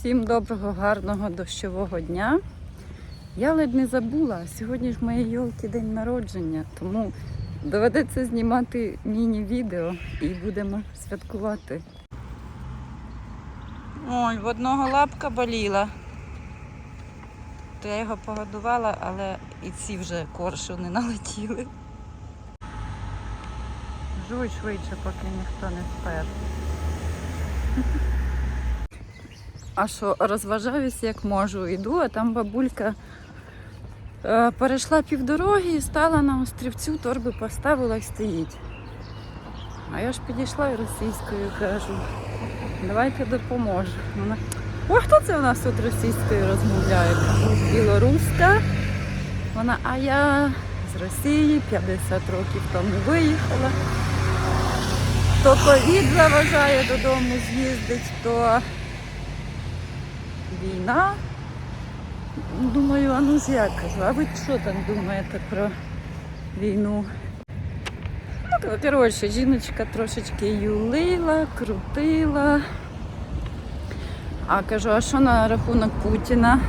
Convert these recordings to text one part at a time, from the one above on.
Всім доброго, гарного дощового дня. Я ледь не забула, сьогодні ж моєї йолки день народження, тому доведеться знімати міні-відео і будемо святкувати. Ой, в одного лапка боліла. То я його погодувала, але і ці вже коршуни налетіли. Жуй швидше, поки ніхто не спер. А що, розважаюсь як можу. Іду, а там бабулька е, перейшла півдороги і стала на острівцю, торби поставила і стоїть. А я ж підійшла і російською кажу, давайте допоможу. Вона, о, хто це у нас тут російською розмовляє? Білоруська. Вона, а я з Росії 50 років тому виїхала. То ковід заважає додому з'їздить, то війна. Думаю, а ну ж я кажу, а ви що там думаєте про війну? Ну, коротше, жіночка трошечки юлила, крутила. А кажу, а що на рахунок Путіна?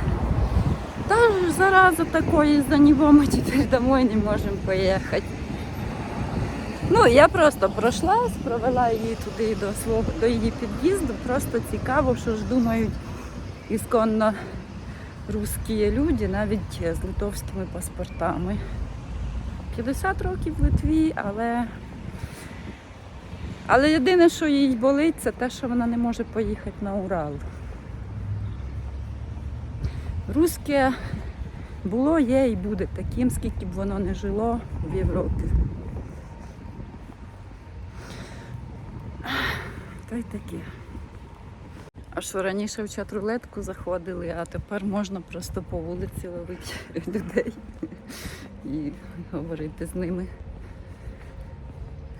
Та ж зараза такої, за нього ми тепер домой не можемо поїхати. Ну, я просто пройшлась, провела її туди до свого до її під'їзду. Просто цікаво, що ж думають ісконно русські люди, навіть з литовськими паспортами. 50 років в Литві, але. Але єдине, що їй болить, це те, що вона не може поїхати на Урал. Руське було, є і буде таким, скільки б воно не жило в Європі. Та й таке. А що раніше в чат-рулетку заходили, а тепер можна просто по вулиці ловити людей і говорити з ними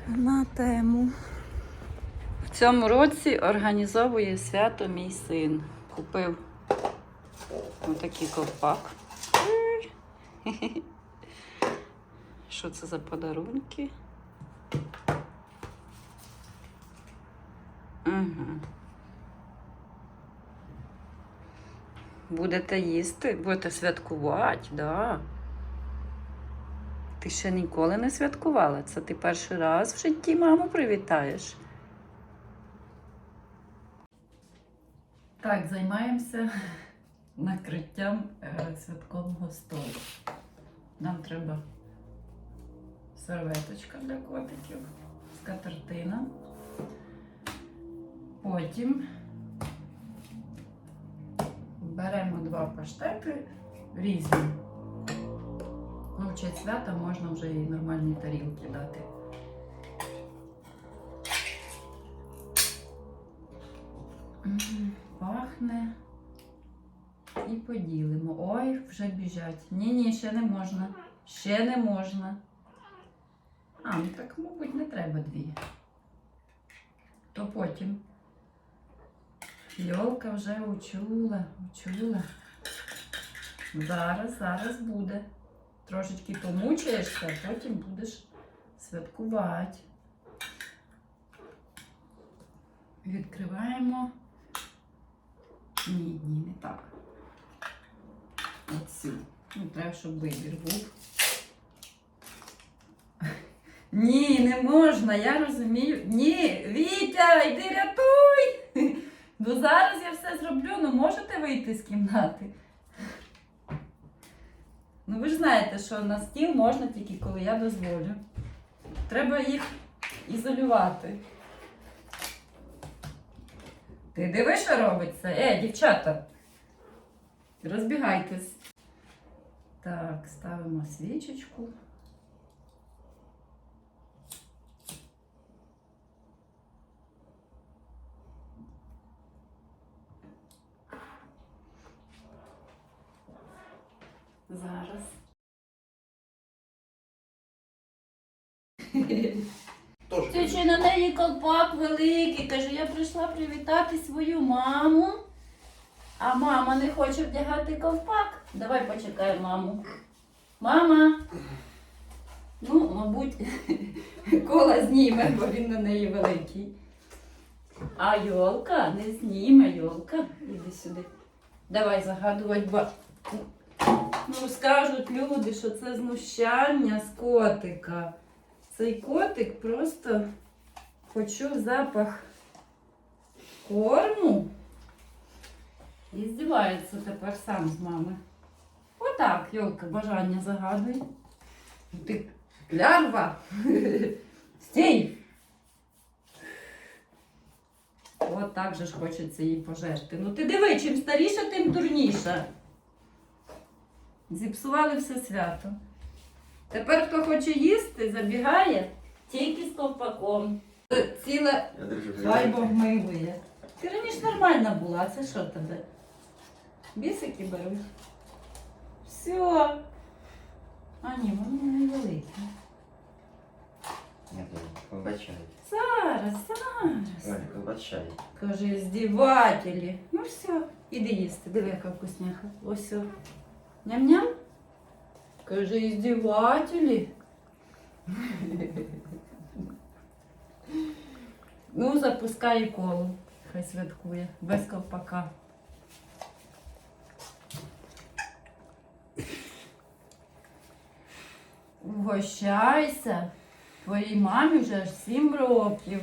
на тему. В цьому році організовує свято мій син. Купив отакий ковпак. Що це за подарунки? Угу. Будете їсти, будете святкувати, да. Ти ще ніколи не святкувала. Це ти перший раз в житті маму привітаєш. Так, займаємося накриттям е, святкового столу. Нам треба серветочка для котиків, скатертина. Потім беремо два паштети різні. Ну, в честь свята можна вже і нормальні тарілки дати. Пахне. І поділимо. Ой, вже біжать. Ні, ні, ще не можна. Ще не можна. А, ну так, мабуть, не треба дві. То потім. Йолка вже учула, учула. Зараз, зараз буде. Трошечки помучаєшся, а потім будеш святкувати. Відкриваємо. Ні, ні, не так. Оцю. Ну, треба, щоб вибір був. Ні, не можна, я розумію. Ні, Вітя, йди рятуй! Ну зараз я все зроблю, ну можете вийти з кімнати? Ну ви ж знаєте, що на стіл можна тільки коли я дозволю. Треба їх ізолювати. Ти диви, що робиться? Е, дівчата. Розбігайтесь. Так, ставимо свічечку. Зараз. Тоже. Це на великий. Каже, я прийшла привітати свою маму. А мама не хоче вдягати ковпак. Давай почекай маму. Мама. Ну, мабуть, кола зніме, бо він на неї великий. А йолка не зніме, йолка. Іди сюди. Давай загадувати. Ну, скажуть люди, що це знущання з котика. Цей котик просто почув запах корму і здівається тепер сам з мами. Отак, Йолка, бажання загадуй. Ти лярва. Стій! От так же ж хочеться їй пожерти. Ну ти диви, чим старіша, тим дурніша. Зіпсували все свято. Тепер хто хоче їсти, забігає тільки з ковпаком. Ціле Я держу. хай Бог милує. Ти раніше нормальна була, а це що тебе? Бісики беруть. Все. А ні, воно не велике. Нет, колбачай. Зараз, зараз. Оля, колбачай. Каже, здівателі. Ну все, іди їсти, диви, яка вкусняха. Ось. все. Ням-ням. Каже, здівателі. ну, запускай колу. Хай святкує. Без ковпака. Угощайся. Твоїй мамі вже аж сім років.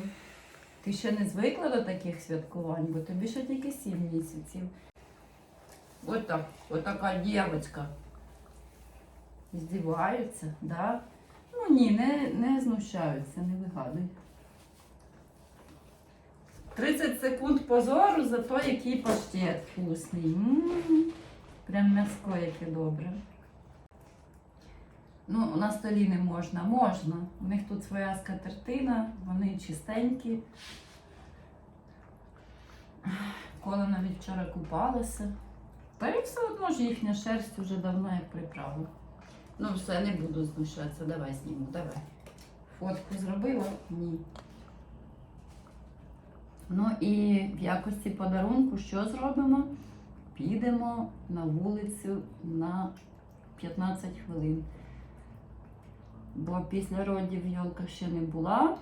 Ти ще не звикла до таких святкувань, бо тобі ще тільки сім місяців. От так, от така дівчинка. Здіваються, да? Ну ні, не, не знущаються, не вигадуй. 30 секунд позору за то, який паштет вкусний. Прям м'яско яке добре. Ну, на столі не можна, можна. У них тут своя скатертина, вони чистенькі. Кола навіть вчора купалася. Та й все одно ж їхня шерсть вже давно як приправа. Ну, все, не буду знущатися. Давай зніму, давай. Фотку зробила? Ні. Ну і в якості подарунку що зробимо? Підемо на вулицю на 15 хвилин. Бо після родів Йолка ще не була.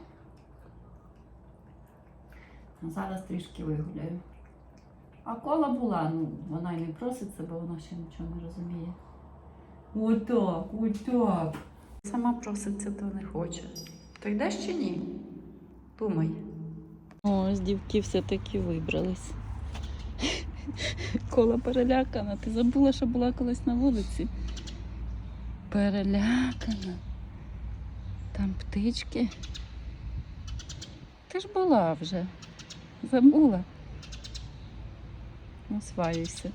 Зараз трішки вигуляю. А кола була, ну вона й не проситься, бо вона ще нічого не розуміє. Отак, отак. Сама проситься, то не хоче. То йдеш чи ні? Думай. О, з дівки все-таки вибрались. Кола перелякана. Ти забула, що була колись на вулиці? Перелякана. Там птички. Ти ж була вже. Забула. Осваюйся.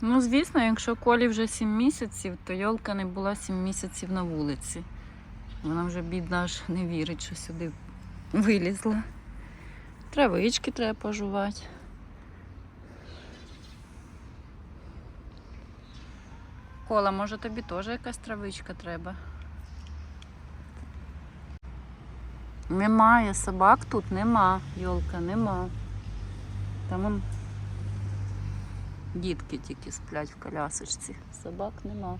Ну, звісно, якщо Колі вже 7 місяців, то Йолка не була 7 місяців на вулиці. Вона вже бідна аж не вірить, що сюди вилізла. Травички треба пожувати. Кола, може тобі теж якась травичка треба? Немає собак тут, нема, Йолка, нема. Там он дітки тільки сплять в колясочці. Собак нема.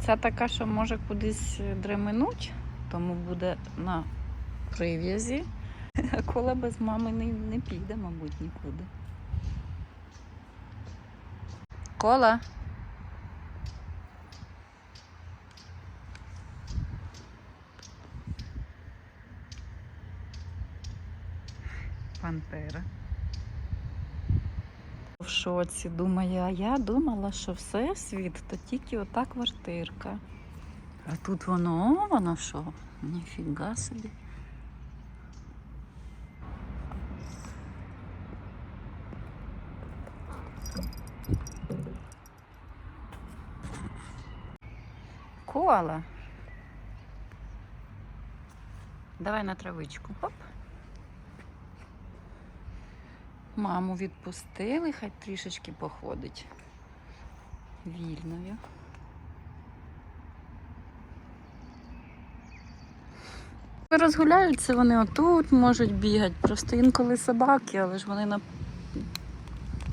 Ця така, що може кудись дременуть, тому буде на прив'язі. А кола без мами не, не піде, мабуть, нікуди. Кола. Пантера. В шоці думаю, а я думала, що все світ, то тільки ота квартирка. А тут воно, о, воно що? Ніфіга собі. Кола. Давай на травичку. Хоп. Маму відпустили, хай трішечки походить вільною. Розгуляються вони отут, можуть бігати. Просто інколи собаки, але ж вони на,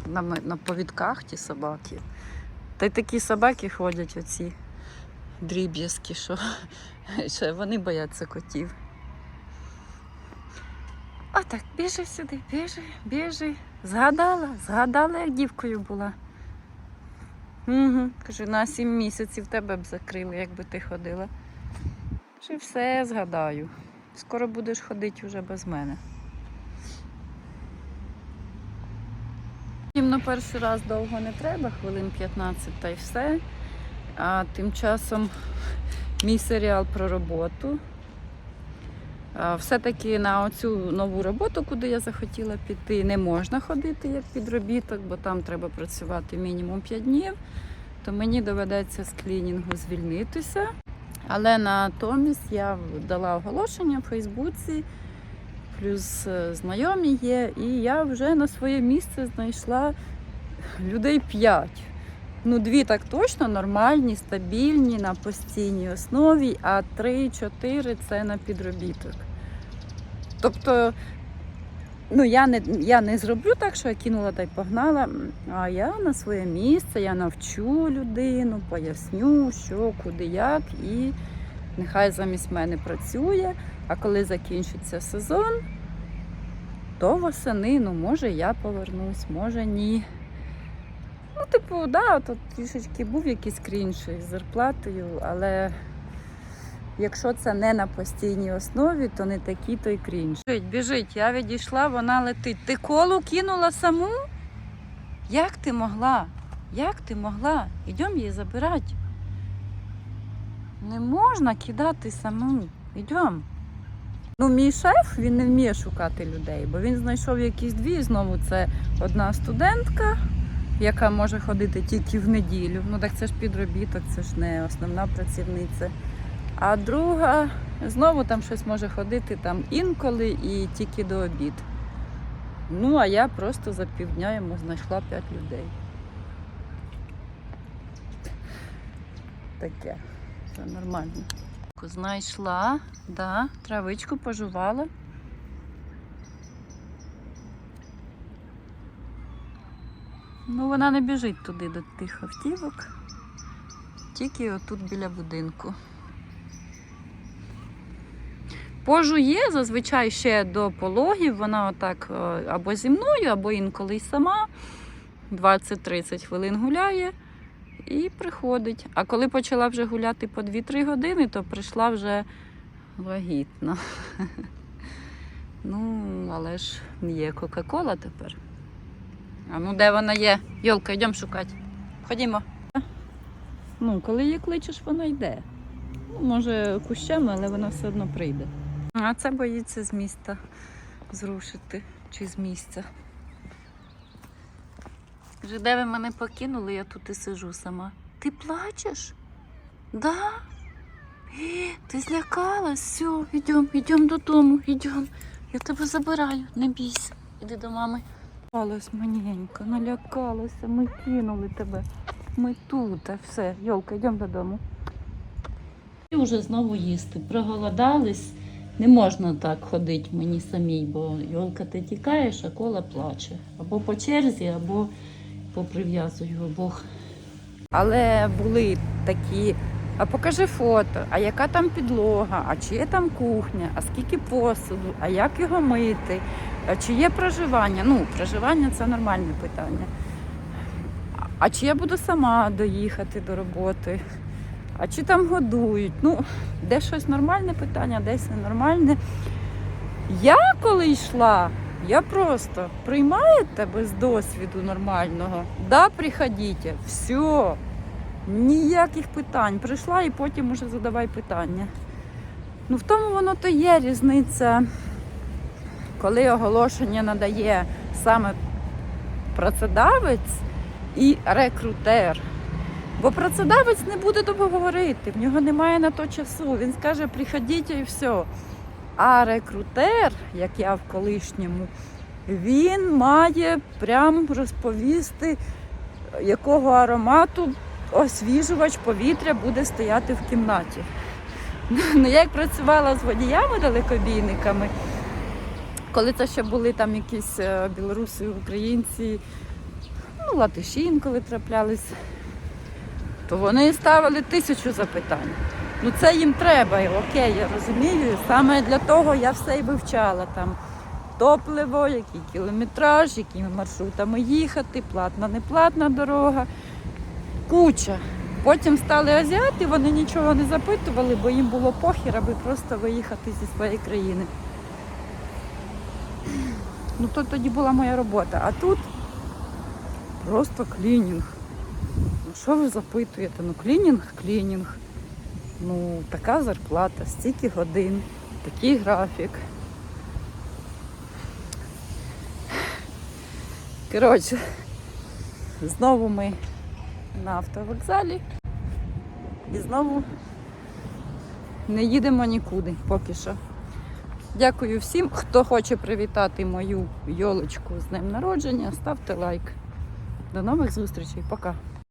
на, на повідках ті собаки. Та й такі собаки ходять оці дріб'язки, що, що вони бояться котів. Отак, біжи сюди, біжи, біжи. Згадала, згадала, як дівкою була. Угу. Кажу, на сім місяців тебе б закрили, якби ти ходила. Кажу, все згадаю. Скоро будеш ходити вже без мене. Їм на перший раз довго не треба, хвилин 15 та й все. А тим часом мій серіал про роботу. Все-таки на цю нову роботу, куди я захотіла піти, не можна ходити як підробіток, бо там треба працювати мінімум 5 днів. То мені доведеться з клінінгу звільнитися. Але натомість я дала оголошення в Фейсбуці, плюс е, знайомі є, і я вже на своє місце знайшла людей 5. Ну, дві так точно нормальні, стабільні, на постійній основі, а три-чотири це на підробіток. Тобто, ну я не, я не зроблю так, що я кинула та й погнала. А я на своє місце, я навчу людину, поясню, що, куди, як, і нехай замість мене працює. А коли закінчиться сезон, то восени, ну, може, я повернусь, може ні. Ну, типу, да, тут трішечки був якийсь крінж із зарплатою, але якщо це не на постійній основі, то не такий той крінж. Біжить, біжить, я відійшла, вона летить. Ти колу кинула саму? Як ти могла? Як ти могла? Ідемо її забирати. Не можна кидати саму. Ідемо. Ну, мій шеф він не вміє шукати людей, бо він знайшов якісь дві. Знову це одна студентка, яка може ходити тільки в неділю. Ну так це ж підробіток, це ж не основна працівниця. А друга знову там щось може ходити там інколи і тільки до обід. Ну, а я просто за півдня йому знайшла п'ять людей. Таке, це нормально. Знайшла, да, травичку пожувала. Ну, вона не біжить туди до тих автівок, тільки отут біля будинку. Пожує зазвичай ще до пологів, вона отак е, або зі мною, або інколи й сама. 20-30 хвилин гуляє і приходить. А коли почала вже гуляти по 2-3 години, то прийшла вже вагітна. Ну, але ж є Кока-Кола тепер. А ну де вона є? Йолка, йдемо шукати. Ходімо. Ну, коли її кличеш, вона йде. Ну, може, кущами, але вона все одно прийде. А це боїться з міста зрушити чи з місця. Вже де ви мене покинули, я тут і сижу сама. Ти плачеш? Да? Е, Ти злякалась? Все, йдемо, йдемо додому, йдемо. Я тебе забираю, не бійся. Іди до мами. Налякалась маненько, налякалася, ми кинули тебе. Ми тут, а все. Йолка, йдемо додому. І вже знову їсти. Проголодались. Не можна так ходити мені самій, бо Йолка, ти тікаєш, а кола плаче. Або по черзі, або поприв'язую обох. Але були такі, а покажи фото, а яка там підлога, а чи є там кухня, а скільки посуду, а як його мити, а чи є проживання. Ну, проживання це нормальне питання. А- чи я буду сама доїхати до роботи? А чи там годують? Ну, де щось нормальне питання, десь ненормальне. Я коли йшла, я просто приймаєте без досвіду нормального. Да, приходіть, все. Ніяких питань. Прийшла і потім уже задавай питання. Ну, в тому воно то є різниця, коли оголошення надає саме працедавець і рекрутер. Бо працедавець не буде довго говорити, в нього немає на то часу. Він скаже, приходіть і все. А рекрутер, як я в колишньому, він має прям розповісти, якого аромату освіжувач повітря буде стояти в кімнаті. Ну, я як працювала з водіями далекобійниками, коли це ще були там якісь е, білоруси, українці, ну, латиші інколи траплялись, то вони ставили тисячу запитань. Ну це їм треба, окей, я розумію. Саме для того я все і вивчала там. топливо, який кілометраж, якими маршрутами їхати, платна, не платна дорога. Куча. Потім стали азіати, вони нічого не запитували, бо їм було похір, аби просто виїхати зі своєї країни. Ну то тоді була моя робота. А тут просто клінінг. Ну що ви запитуєте? Ну клінінг, клінінг. Ну, така зарплата, стільки годин, такий графік. Коротше, знову ми на автовокзалі і знову не їдемо нікуди поки що. Дякую всім, хто хоче привітати мою йолочку з днем народження. Ставте лайк. До нових зустрічей. Пока.